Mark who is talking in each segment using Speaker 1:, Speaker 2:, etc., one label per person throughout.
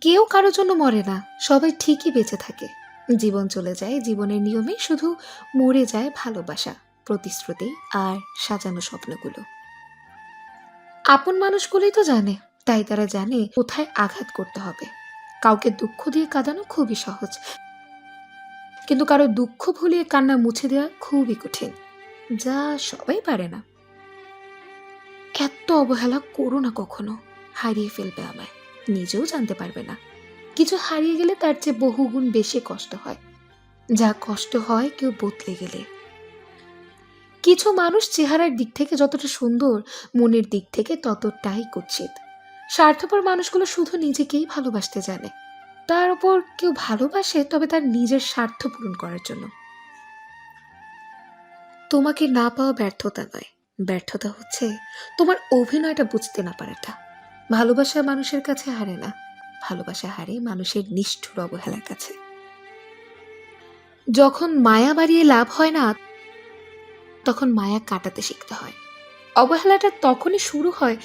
Speaker 1: কেউ কারোর জন্য মরে না, সবাই ঠিকই বেঁচে থাকে। জীবন চলে যায়, জীবনের নিয়মে শুধু মরে যায় ভালোবাসা, প্রতিশ্রুতি আর সাজানো স্বপ্নগুলো। আপন মানুষগুলোই তো জানে, তাই তারা জানে কোথায় আঘাত করতে হবে। কাউকে দুঃখ দিয়ে কাঁদানো খুবই সহজ। কিন্তু কারও দুঃখ ভুলিয়ে কান্না মুছে দেওয়া খুবই কঠিন। যা সবাই পারে না। এত অবহেলা করো না কখনো, হারিয়ে ফেলবে আমায়। নিজেও জানতে পারবে না। কিছু হারিয়ে গেলে তার চেয়ে বহুগুণ বেশি কষ্ট হয়। যা কষ্ট হয় কেউ বদলে গেলে। কিছু মানুষ চেহারার দিক থেকে যতটা সুন্দর, মনের দিক থেকে ততটাই কুৎসিত। স্বার্থপর মানুষগুলো শুধু নিজেকেই ভালোবাসতে জানে। তার উপর কেউ ভালোবাসে, তবে তার নিজের স্বার্থ পূরণ করার জন্য। তোমাকে না পাওয়া ব্যর্থতা নয়। ব্যর্থতা হচ্ছে তোমার অভিনয়টা বুঝতে না পারাটা। ভালোবাসা মানুষের কাছে হারে না। ভালোবাসা হারে মানুষের নিষ্ঠুর অবহেলার কাছে। যখন মায়া বাড়িয়ে লাভ হয় না, তখন মায়া কাটাতে শিখতে হয়। অবহেলাটা তখনই শুরু হয়,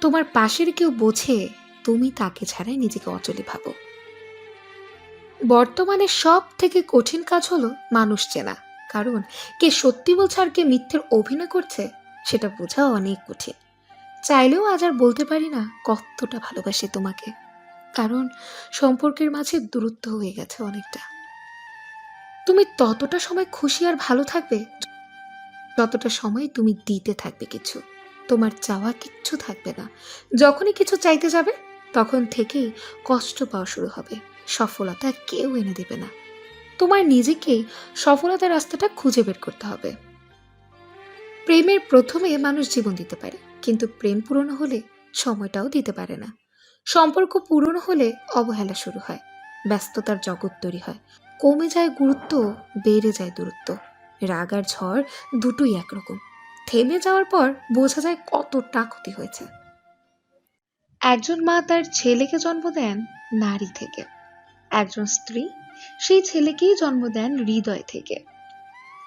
Speaker 1: তোমার পাশের কেউ বোঝে, তুমি তাকে ছাড়াই নিজেকে অচলে ভাবো। বর্তমানে সব থেকে কঠিন কাজ হলো মানুষ চেনা। কারণ কে সত্যি বলছে আর কে মিথ্যের অভিনয় করছে, সেটা বোঝা অনেক কঠিন। চাইলেও আজ আর বলতে পারি না কতটা ভালোবাসে তোমাকে। কারণ সম্পর্কের মাঝে দূরত্ব হয়ে গেছে অনেকটা। তুমি ততটা সময় খুশি আর ভালো থাকবে যতটা সময় তুমি দিতে থাকবে কিছু। তোমার চাওয়া কিচ্ছু থাকবে না। যখনই কিছু চাইতে যাবে, তখন থেকেই কষ্ট পাওয়া শুরু হবে। সফলতা কেউ এনে দেবে না। তোমার নিজেকেই সফলতার রাস্তাটা খুঁজে বের করতে হবে। প্রেমের প্রথমে মানুষ জীবন দিতে পারে। কিন্তু প্রেম পূরণ হলে সময়টাও দিতে পারে না। সম্পর্ক পূরণ হলে অবহেলা শুরু হয়, ব্যস্ততার জগৎ তৈরি হয়, কমে যায় গুরুত্ব, বেড়ে যায় দূরত্ব, রাগ আর ঝড় দুটোই একরকম। থেমে যাওয়ার পর বোঝা যায় কতটা ক্ষতি হয়েছে। একজন মা তার ছেলেকে জন্ম দেন নারী থেকে। একজন স্ত্রী সেই ছেলেকেই জন্ম দেন হৃদয় থেকে।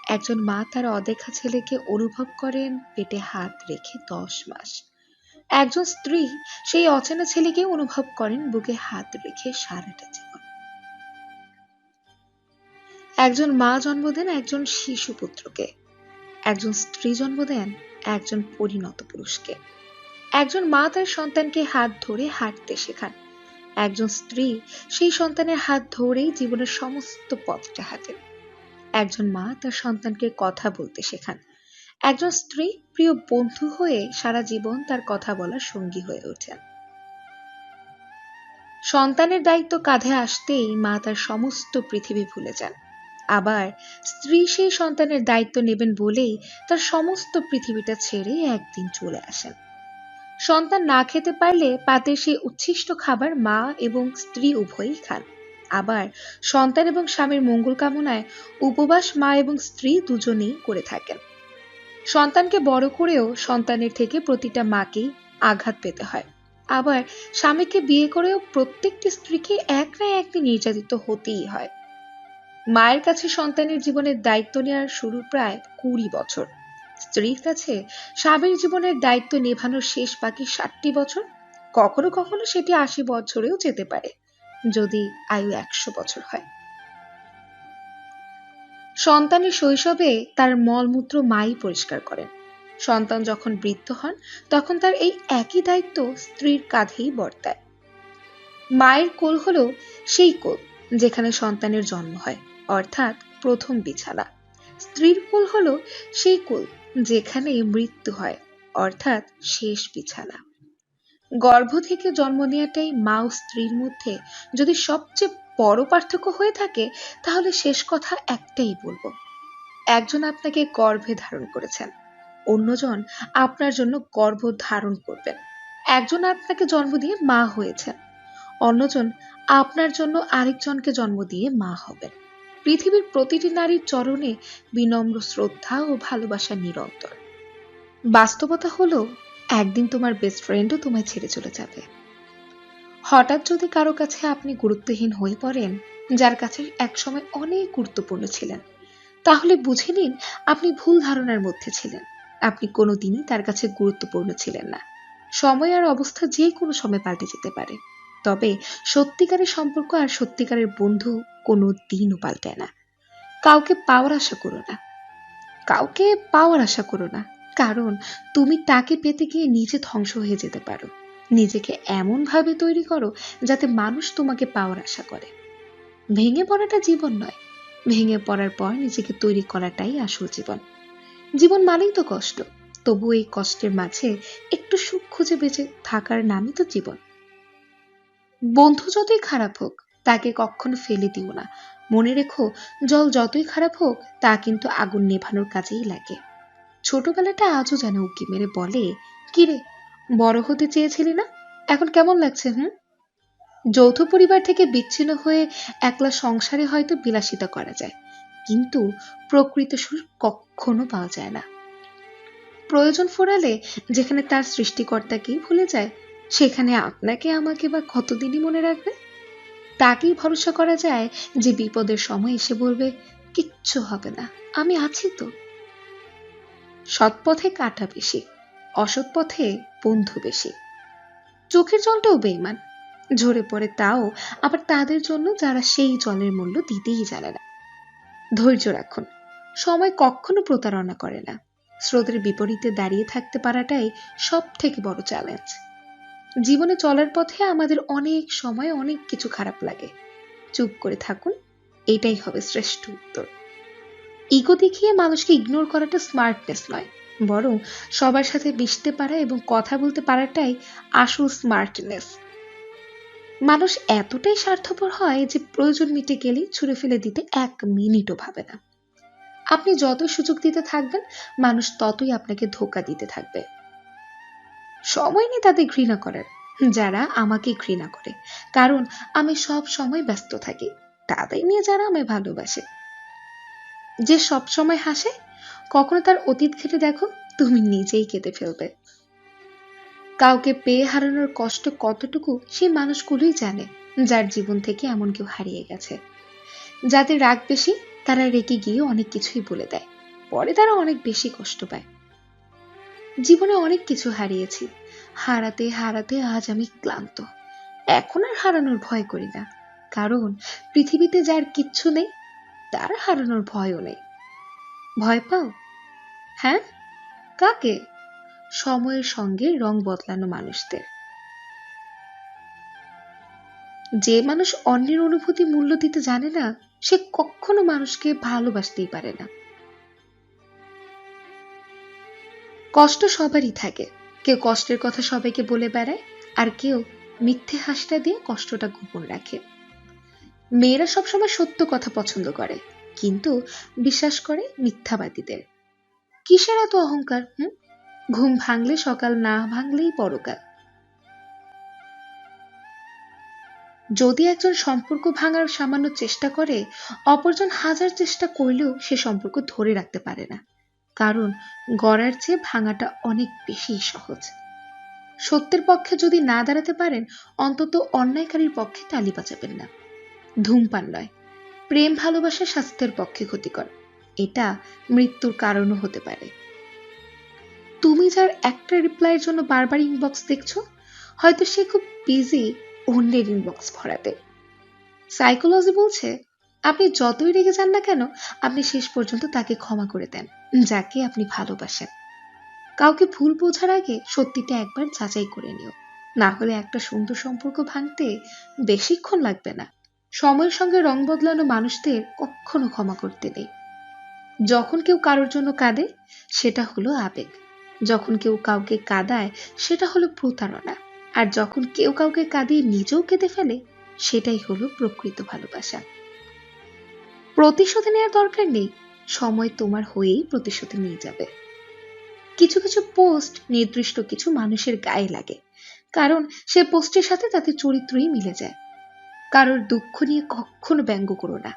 Speaker 1: একজন মা তার অদেখা ছেলেকে অনুভব করেন পেটে হাত রেখে দশ মাস। একজন স্ত্রী সেই অচেনা ছেলেকে অনুভব করেন বুকে হাত রেখে সারাটা জীবন। একজন মা জন্ম দেন একজন শিশু পুত্রকে। একজন স্ত্রী জন্ম দেন একজন পরিণত পুরুষকে। একজন মা তার সন্তানকে হাত ধরে হাঁটতে শেখান। একজন স্ত্রী সেই সন্তানের হাত ধরেই জীবনের সমস্ত পথটা হাঁটেন একজন মা তার সন্তানকে কথা বলতে শেখান। একজন স্ত্রী প্রিয় বন্ধু হয়ে সারা জীবন তার কথা বলার সঙ্গী হয়ে ওঠেন। সন্তানের দায়িত্ব কাঁধে আসতেই মা তার সমস্ত পৃথিবী ভুলে যান। আবার স্ত্রী সেই সন্তানের দায়িত্ব নেবেন বলেই তার সমস্ত পৃথিবীটা ছেড়ে একদিন চলে আসেন। সন্তান না খেতে পারলে পাতের সেই উচ্ছিষ্ট খাবার মা এবং স্ত্রী উভয়ই খান। আবার সন্তান এবং স্বামীর মঙ্গল কামনায় উপবাস মা এবং স্ত্রী দুজনেই করে থাকেন। সন্তানকে বড় করেও সন্তানের থেকে প্রতিটা মাকেই আঘাত পেতে হয়। আবার স্বামীকে বিয়ে করেও প্রত্যেকটি স্ত্রীকে এক না একদিন নির্যাতিত হতেই হয়। মায়ের কাছে সন্তানের জীবনের দায়িত্ব নেওয়ার শুরু প্রায় কুড়ি বছর। স্ত্রীর কাছে স্বামীর জীবনের দায়িত্ব নেভানোর শেষ বাকি ষাটটি বছর কখনো কখনো সেটি আশি বছরেও যেতে পারে। যদি আয়ু একশো বছর হয়। সন্তানের শৈশবে তার মলমূত্র মাই পরিষ্কার করেন। সন্তান যখন বৃদ্ধ হন, তখন তার এই একই দায়িত্ব স্ত্রীর কাঁধেই বর্তায়। মায়ের কোল হলো সেই কোল যেখানে সন্তানের জন্ম হয়, অর্থাৎ প্রথম বিছানা। স্ত্রীর কোল হলো সেই কোল যেখানে মৃত্যু হয়, অর্থাৎ শেষ বিছানা। গর্ভ থেকে জন্ম নেওয়াটাই মা ও স্ত্রীর মধ্যে যদি সবচেয়ে বড় পার্থক্য হয়ে থাকে, তাহলে শেষ কথা একটাই বলব। একজন আপনাকে গর্ভে ধারণ করেছেন, অন্যজন আপনার জন্য গর্ভ ধারণ করবেন। একজন আপনাকে জন্ম দিয়ে মা হয়েছেন, অন্যজন আপনার জন্য আরেকজনকে জন্ম দিয়ে মা হবেন। পৃথিবীর প্রতিটি নারীর চরণে বিনম্র শ্রদ্ধা ও ভালোবাসা নিরন্তর। বাস্তবতা হলো একদিন তোমার বেস্ট ফ্রেন্ডও তোমায় ছেড়ে চলে যাবে। হঠাৎ যদি কারও কাছে আপনি গুরুত্বহীন হয়ে পড়েন, যার কাছে একসময় অনেক গুরুত্বপূর্ণ ছিলেন, তাহলে বুঝে নিন আপনি ভুল ধারণার মধ্যে ছিলেন। আপনি কোনোদিনই তার কাছে গুরুত্বপূর্ণ ছিলেন না। সময় আর অবস্থা যে কোনো সময় পাল্টে যেতে পারে। তবে সত্যিকারের সম্পর্ক আর সত্যিকারের বন্ধু কোনো দিনও পাল্টায় না। কাউকে পাওয়ার আশা করো না। কাউকে পাওয়ার আশা করো না। কারণ তুমি তাকে পেতে গিয়ে নিজে ধ্বংস হয়ে যেতে পারো। নিজেকে এমনভাবে তৈরি করো যাতে মানুষ তোমাকে পাওয়ার আশা করে। ভেঙে পড়াটা জীবন নয়। ভেঙে পড়ার পর নিজেকে তৈরি করাটাই আসল জীবন। জীবন মানেই তো কষ্ট। তবু এই কষ্টের মাঝে একটু সুখ খুঁজে বেঁচে থাকার নামই তো জীবন। বন্ধু যতই খারাপ হোক, তাকে কখনো ফেলে দিও না। মনে রেখো, জল যতই খারাপ হোক, তা কিন্তু আগুন নেভানোর কাজেই লাগে। ছোটবেলাটা আজও যেন উকি মেরে বলে, কিরে, বড় হতে চেয়েছিলি না? এখন কেমন লাগছে, হুম? যৌথ পরিবার থেকে বিচ্ছিন্ন হয়ে একলা সংসারে হয়তো বিলাসিতা করা যায়, কিন্তু প্রকৃত সুর কখনো পাওয়া যায় না। প্রয়োজন ফোরালে যেখানে তার সৃষ্টিকর্তাকেই ভুলে যায়, সেখানে আপনাকে আমাকে বা কতদিনই মনে রাখবে? তাকেই ভরসা করা যায় যে বিপদের সময় এসে বলবে, কিচ্ছু হবে না, আমি আছি তো। সৎ পথে কাটা বেশি অসৎ পথে বন্ধু বেশি। চোখের জলটাও বেইমান, ঝরে পড়ে তাও আবার তাদের জন্য যারা সেই জলের মূল্য দিতেই জানে না। ধৈর্য রাখুন, সময় কখনো প্রতারণা করে না, স্রোতের বিপরীতে দাঁড়িয়ে থাকতে পারাটাই সব থেকে বড় চ্যালেঞ্জ জীবনে চলার পথে আমাদের অনেক সময় অনেক কিছু খারাপ লাগে। চুপ করে থাকুন, এটাই হবে শ্রেষ্ঠ উত্তর। ইগো দেখিয়ে মানুষকে ইগনোর করাটা স্মার্টনেস নয়। বরং সবার সাথে মিশতে পারা এবং কথা বলতে পারাটাই আসল স্মার্টনেস মানুষ এতটাই স্বার্থপর হয় যে প্রয়োজন মিটে গেলেই ছুঁড়ে ফেলে দিতে এক মিনিটও ভাবে না। আপনি যত সুযোগ দিতে থাকবেন, মানুষ ততই আপনাকে ধোকা দিতে থাকবে। সময় নেই তাদের ঘৃণা করার যারা আমাকে ঘৃণা করে। কারণ আমি সব সময় ব্যস্ত থাকি। তাদের নিয়ে যারা আমায় ভালোবাসে। যে সব সময় হাসে, কখনো তার অতীত ঘেটে দেখো, তুমি নিজেই কেঁদে ফেলবে। কাউকে পেয়ে হারানোর কষ্ট কতটুকু সেই মানুষগুলোই জানে, যার জীবন থেকে এমন কেউ হারিয়ে গেছে। যাদের রাগ বেশি, তারা রেগে গিয়ে অনেক কিছুই বলে দেয়। পরে তারা অনেক বেশি কষ্ট পায়। জীবনে অনেক কিছু হারিয়েছি। হারাতে হারাতে আজ আমি ক্লান্ত। এখন আর হারানোর ভয় করি না। কারণ পৃথিবীতে যার কিচ্ছু নেই তার হারানোর ভয়ও নেই। ভয় পাও? হ্যাঁ? কাকে? সময়ের সঙ্গে রং বদলানো মানুষদের। যে মানুষ অন্যের অনুভূতি মূল্য দিতে জানে না, সে কখনো মানুষকে ভালোবাসতেই পারে না। কষ্ট সবারই থাকে। কেউ কষ্টের কথা সবাইকে বলে বেড়ায়, আর কেউ মিথ্যে হাসিটা দিয়ে কষ্টটা গোপন রাখে। মেয়েরা সবসময় সত্য কথা পছন্দ করে, কিন্তু বিশ্বাস করে মিথ্যাবাদীদের। কিসের এত অহংকার, হুম? ঘুম ভাঙলে সকাল, না ভাঙলেই পরকাল। যদি একজন সম্পর্ক ভাঙার সামান্য চেষ্টা করে, অপরজন হাজার চেষ্টা করলেও সে সম্পর্ক ধরে রাখতে পারে না। কারণ গড়ার চেয়ে ভাঙাটা অনেক বেশি সহজ। সত্যের পক্ষে যদি না দাঁড়াতে পারেন, অন্তত অন্যায়কারীর পক্ষে তালি বাজাবেন না। ধূমপান নয়, প্রেম, ভালোবাসা স্বাস্থ্যের পক্ষে ক্ষতিকর। এটা মৃত্যুর কারণও হতে পারে। তুমি যার একটা রিপ্লাইয়ের জন্য বারবার ইনবক্স দেখছ, হয়তো সে খুব বিজি অন্যের ইনবক্স ভরাতে। সাইকোলজি বলছে, আপনি যতই রেগে যান না কেন, আপনি শেষ পর্যন্ত তাকে ক্ষমা করে দেন, যাকে আপনি ভালোবাসেন। কাউকে ভুল বোঝার আগে সত্যিটা একবার যাচাই করে নিও। না হলে একটা সুন্দর সম্পর্ক ভাঙতে বেশিক্ষণ লাগবে না। সময়ের সঙ্গে রং বদলানো মানুষদের কখনো ক্ষমা করতে নেই। যখন কেউ কারোর জন্য কাঁদে, সেটা হলো আবেগ। যখন কেউ কাউকে কাঁদায়, সেটা হলো প্রতারণা। আর যখন কেউ কাউকে কাঁদিয়ে নিজেও কেঁদে ফেলে, সেটাই হলো প্রকৃত ভালোবাসা। প্রতিশোধ নেওয়ার দরকার নেই। সময় তোমার হয়েই প্রতিশোধ নিয়ে যাবে। কিছু কিছু পোস্ট, নির্দিষ্ট কিছু মানুষের গায়ে লাগে। কারণ সে পোস্টের সাথে তাদের চরিত্রই মিলে যায়। কারোর দুঃখ নিয়ে কখনো ব্যঙ্গ করো না।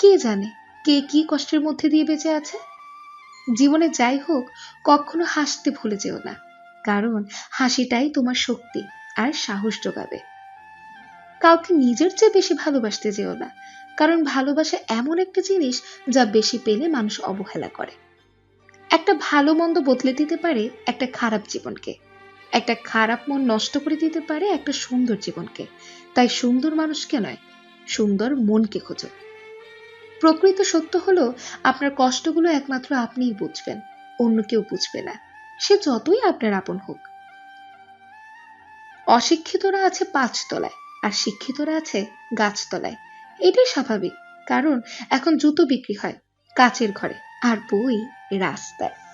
Speaker 1: কে জানে কে কি কষ্টের মধ্যে দিয়ে বেঁচে আছে? জীবনে যাই হোক, কখনো হাসতে ভুলে যেও না, কারণ হাসিটাই তোমার শক্তি আর সাহস যোগাবে। কাউকে নিজের চেয়ে বেশি ভালোবাসতে যেও না, কারণ ভালোবাসা এমন একটা জিনিস যা বেশি পেলে মানুষ অবহেলা করে। একটা ভালো মন্দ বদলে দিতে পারে একটা খারাপ জীবনকে। একটা খারাপ মন নষ্ট করে দিতে পারে একটা সুন্দর জীবনকে। তাই সুন্দর মানুষকে নয়, সুন্দর মনকে খোঁজো। প্রকৃত সত্য হলো, আপনার কষ্টগুলো একমাত্র আপনিই বুঝবেন, অন্য কেউ বুঝবে না। সে যতই আপনার আপন হোক। অশিক্ষিতরা আছে পাঁচতলায়, আর শিক্ষিতরা আছে গাছতলায়। এটাই স্বাভাবিক, কারণ এখন জুতো বিক্রি হয়, কাচের ঘরে, আর বই রাস্তায়।